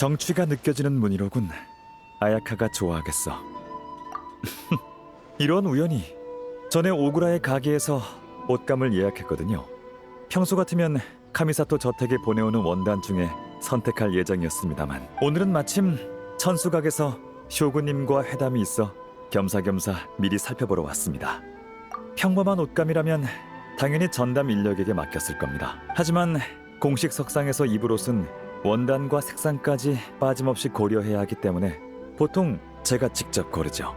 정취가 느껴지는 무늬로군. 아야카가 좋아하겠어. 이런 우연이 전에 오구라의 가게에서 옷감을 예약했거든요. 평소 같으면 카미사토 저택에 보내오는 원단 중에 선택할 예정이었습니다만 오늘은 마침 천수각에서 쇼구님과 회담이 있어 겸사겸사 미리 살펴보러 왔습니다. 평범한 옷감이라면 당연히 전담 인력에게 맡겼을 겁니다. 하지만 공식 석상에서 입을 옷은 원단과 색상까지 빠짐없이 고려해야 하기 때문에 보통 제가 직접 고르죠.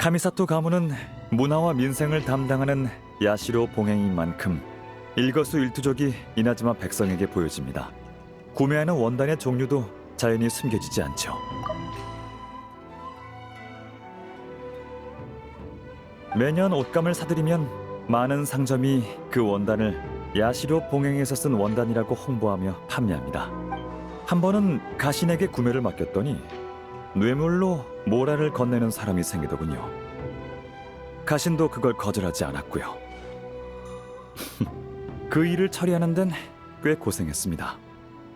카미사토 가문은 문화와 민생을 담당하는 야시로 봉행인 만큼 일거수일투족이 이나즈마 백성에게 보여집니다. 구매하는 원단의 종류도 자연히 숨겨지지 않죠. 매년 옷감을 사들이면 많은 상점이 그 원단을 야시로 봉행에서 쓴 원단이라고 홍보하며 판매합니다. 한 번은 가신에게 구매를 맡겼더니 뇌물로 모라를 건네는 사람이 생기더군요. 가신도 그걸 거절하지 않았고요. 그 일을 처리하는 데는 꽤 고생했습니다.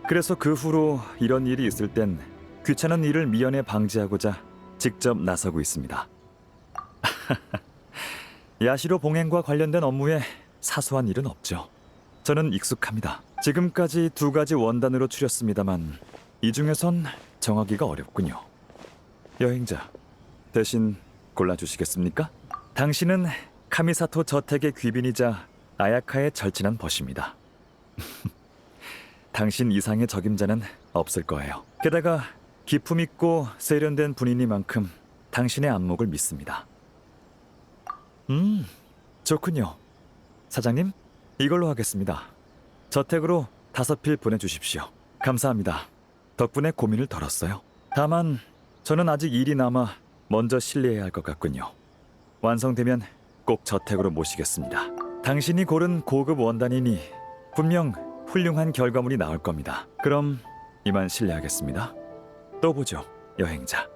그래서 그 후로 이런 일이 있을 땐 귀찮은 일을 미연에 방지하고자 직접 나서고 있습니다. 야시로 봉행과 관련된 업무에 사소한 일은 없죠. 저는 익숙합니다. 지금까지 두 가지 원단으로 추렸습니다만 이 중에선 정하기가 어렵군요. 여행자, 대신 골라주시겠습니까? 당신은 카미사토 저택의 귀빈이자 아야카의 절친한 벗입니다. 당신 이상의 적임자는 없을 거예요. 게다가 기품 있고 세련된 분이니만큼 당신의 안목을 믿습니다. 음, 좋군요. 사장님, 이걸로 하겠습니다. 저택으로 다섯 필 보내주십시오. 감사합니다. 덕분에 고민을 덜었어요. 다만 저는 아직 일이 남아 먼저 실례해야 할 것 같군요. 완성되면 꼭 저택으로 모시겠습니다. 당신이 고른 고급 원단이니 분명 훌륭한 결과물이 나올 겁니다. 그럼 이만 실례하겠습니다. 또 보죠, 여행자.